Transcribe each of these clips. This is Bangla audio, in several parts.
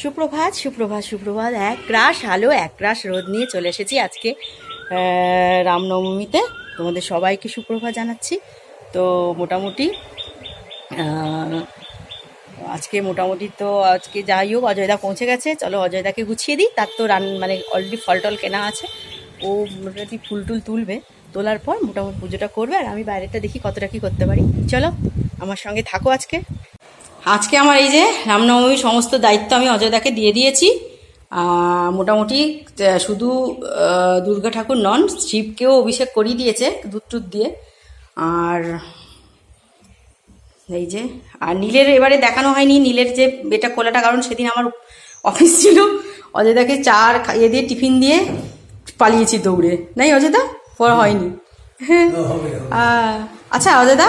সুপ্রভাত সুপ্রভাত সুপ্রভাত। এক রাস আলো এক রাস রোদ নিয়ে চলে এসেছি আজকে রামনবমীতে। তোমাদের সবাইকে সুপ্রভাত জানাচ্ছি। তো মোটামুটি আজকে মোটামুটি তো আজকে যাই হোক, অজয়দা পৌঁছে গেছে। চলো অজয়দাকে গুছিয়ে দিই। তার তো রান মানে অলরেডি ফল টল কেনা আছে। ও মোটামুটি ফুল টুল তুলবে। তোলার পর মোটামুটি পুজোটা করবে। আর আমি বাইরেটা দেখি কতটা কী করতে পারি। চলো, আমার সঙ্গে থাকো আজকে। আজকে আমার এই যে রামনবমীর সমস্ত দায়িত্ব আমি অজয়দাকে দিয়ে দিয়েছি। মোটামুটি শুধু দুর্গা ঠাকুর নন শিবকেও অভিষেক করিয়ে দিয়েছে দুধ টুধ দিয়ে। আর এই যে আর নীলের এবারে দেখানো হয়নি নীলের যে বেটা খোলাটা কারণ সেদিন আমার অফিস ছিল। অজয়দাকে চার খাইয়ে দিয়ে টিফিন দিয়ে পালিয়েছি দৌড়ে। নাই অজয়দা? পর হয়নি। হ্যাঁ আচ্ছা অজয়দা?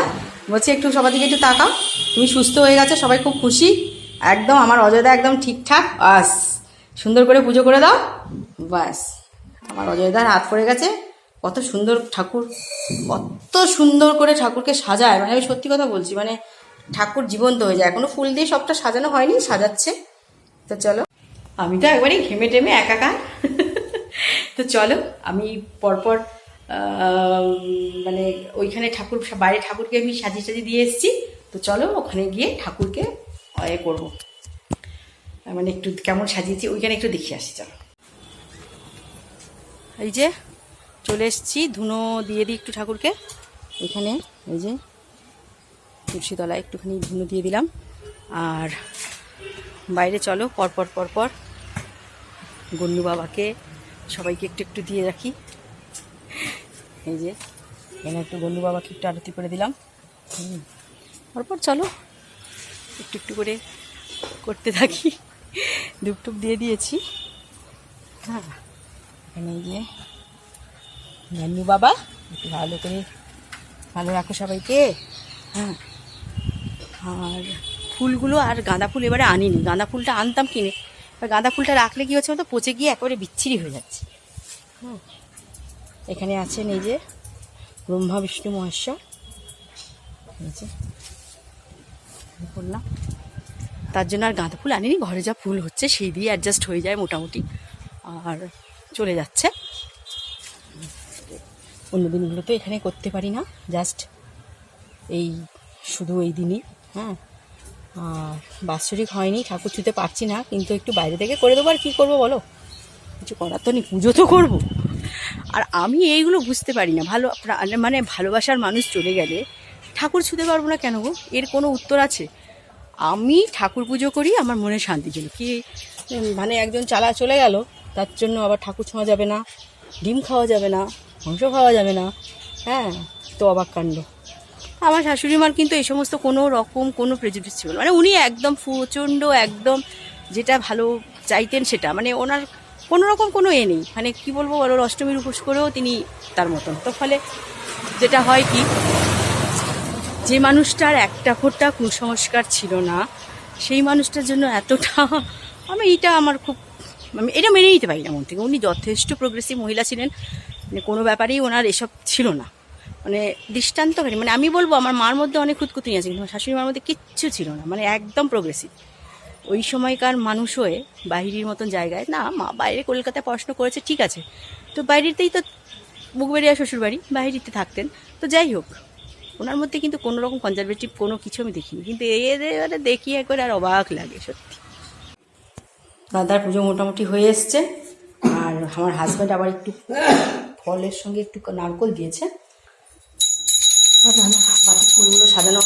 বলছি, একটু সবার দিকে একটু তাকাও। তুমি সুস্থ হয়ে গেছো, সবাই খুব খুশি। একদম আমার অজয়দা একদম ঠিকঠাক। বাস। সুন্দর করে পুজো করে দাও। বাস। আমার অজয়দার হাত পড়ে গেছে। কত সুন্দর ঠাকুর। কত সুন্দর করে ঠাকুরকে সাজায়। মানে আমি সত্যি কথা বলছি মানে ঠাকুর জীবন্ত হয়ে যায়। এখনও ফুল দিয়ে সবটা সাজানো হয়নি, সাজাচ্ছে। তো চলো। আমি তো একবারই ঘেমে টেমে একাকার। তো চলো, আমি পরপর মানে ওইখানে ঠাকুর, বাইরে ঠাকুরকে আমি সাজিয়ে সাজিয়ে দিয়ে এসেছি। তো চলো ওখানে গিয়ে ঠাকুরকে এ করব। মানে একটু কেমন সাজিয়েছি, ওইখানে একটু দেখে আসি, চলো। এই যে চলে এসেছি, ধুনো দিয়ে দিই একটু ঠাকুরকে। এখানে, এই যে তুলসী তলায় একটুখানি ধুনো দিয়ে দিলাম। আর বাইরে চলো, পরপর পরপর গন্ডু বাবাকে সবাইকে একটু একটু দিয়ে রাখি। এই যে, এখানে একটু গন্নু বাবাকে একটু আরতি করে দিলাম। হুম। পরপর চলো, একটু একটু করে করতে থাকি। ধূপ টুপ দিয়ে দিয়েছি। হ্যাঁ এখানে এই যে গন্নু বাবা, একটু ভালো করে, ভালো রাখো সবাইকে। হ্যাঁ আর ফুলগুলো আর গাঁদা ফুল এবারে আনিনি। গাঁদা ফুলটা আনতাম কিনে গাঁদা ফুলটা রাখলে কি হচ্ছে তো পচে গিয়ে একেবারে বিচ্ছিরি হয়ে যাচ্ছে। হুম এখানে আছেন এই যে ব্রহ্মা, বিষ্ণু, মহেশ্বর। এই যে বললাম তার জন্য আর গাঁদা ফুল আনিনি, ঘরে যা ফুল হচ্ছে সেই দিয়ে অ্যাডজাস্ট হয়ে যায় মোটামুটি, আর চলে যাচ্ছে। অন্য দিনগুলো তো এখানে করতে পারি না জাস্ট এই শুধু এই দিনই হ্যাঁ। আর বাৎসরিক হয়নি, ঠাকুর ছুতে পারছি না, কিন্তু একটু বাইরে থেকে করে দেবো আর কী করব বলো? কিছু করার তো নেই, পুজো তো করব। আর আমি এইগুলো বুঝতে পারি না। ভালো মানে ভালোবাসার মানুষ চলে গেলে ঠাকুর ছুঁতে পারব না কেন গো? এর কোনো উত্তর আছে? আমি ঠাকুর পুজো করি, আমার মনে শান্তি ছিল কি মানে একজন চালা চলে গেল, তার জন্য আবার ঠাকুর ছোঁয়া যাবে না, ডিম খাওয়া যাবে না, মাংস খাওয়া যাবে না হ্যাঁ? তো অবাক কাণ্ড। আমার শাশুড়ি মার কিন্তু এই সমস্ত কোনো রকম কোনো প্রেজুডিস ছিল মানে উনি একদম প্রচণ্ড, একদম যেটা ভালো চাইতেন সেটা। মানে ওনার কোনো রকম কোনো এ নেই। মানে কি বলব বলো অষ্টমীর উপোস করেও তিনি তার মতন। তো ফলে যেটা হয় কি, যে মানুষটার একটা ফোঁটা কুসংস্কার ছিল না, সেই মানুষটার জন্য এতটা, আমি এটা আমার খুব, আমি এটা মেনে নিতে পারি না মন থেকে। উনি যথেষ্ট প্রোগ্রেসিভ মহিলা ছিলেন মানে কোনো ব্যাপারেই ওনার এসব ছিল না। মানে দৃষ্টান্তকারী মানে আমি বলব, আমার মার মধ্যে অনেক খুঁতকুতি আছে, কিন্তু শাশুড়ি মার মধ্যে কিচ্ছু ছিল না। মানে একদম প্রোগ্রেসিভ ওই সময়কার মানুষ হয়ে বাহিরের মতন জায়গায়, না, মা বাইরে কলকাতায় পড়াশোনা করেছে, ঠিক আছে। তো বাইরেতেই তো বুকবেড়িয়া শ্বশুরবাড়ি বাইরেতে থাকতেন। তো যাই হোক, ওনার মধ্যে কিন্তু কোনো রকম কনজারভেটিভ কোনো কিছু আমি দেখিনি। কিন্তু এদের দেখি একবার আর অবাক লাগে সত্যি। দাদার পুজো মোটামুটি হয়ে এসছে। আর আমার হাজব্যান্ড আবার একটু ফলের সঙ্গে একটু নারকল দিয়েছে। বাকি ফুলগুলো সাজানো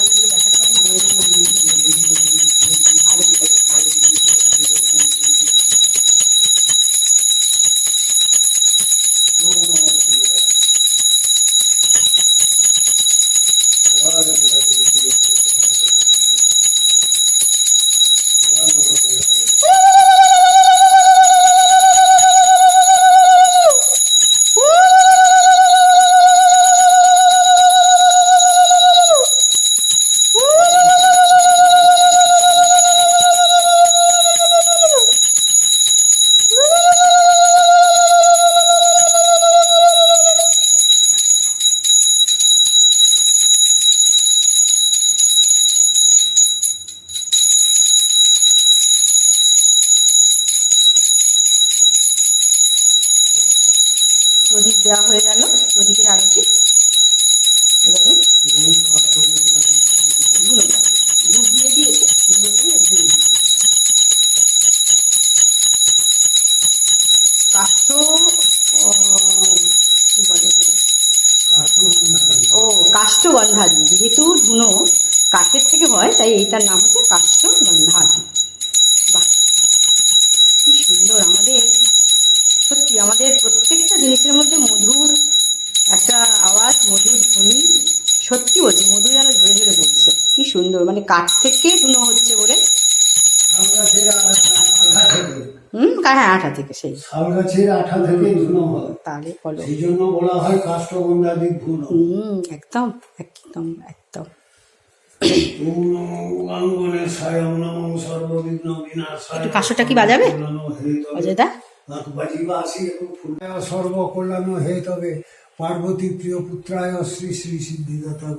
ধূপ দেওয়া হয়ে গেল, প্রদীপের আরতি। এবারে ধূপ দিয়ে দিয়েছে কি বলে ও কাষ্ঠগন্ধাদি যেহেতু ধুনো কাঠের থেকে হয়, তাই এইটার নাম হচ্ছে কাষ্ঠগন্ধাদি বাহ, কি সুন্দর আমাদের আমাদের প্রত্যেকটা জিনিসের মধ্যে মধুর একটা আওয়াজ মধুর ধ্বনি? সত্যি বলছি মধু যেন ধরে ধরে বলছে। কি সুন্দর মানে কাঠ থেকে ধুনো হচ্ছে বলে। হুম হ্যাঁ আঠা থেকে সেই। শাল গাছের আঠা থেকে ধুনো হয়। তাহলে বলো। সেই জন্য বলা হয় কাষ্ঠগন্ধাদি ধুনো। হুম একদম একদম একদম। একটু কাঁসরটা কি বাজাবে? অজয় দা সর্বকল্যাণ হে তবে পার্বতী প্রিয় পুত্রায় শ্রী শ্রী সিদ্ধিদাতা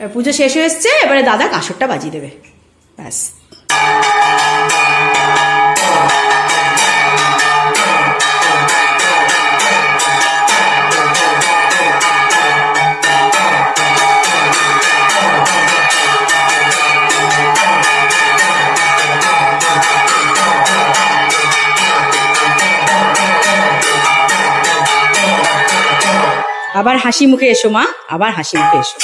পুজো শেষ হয়ে এসছে এবারে দাদা কাসরটা বাজিয়ে দেবে। ব্যাস। আবার হাসি মুখে এসো মা আবার হাসি মুখে এসো।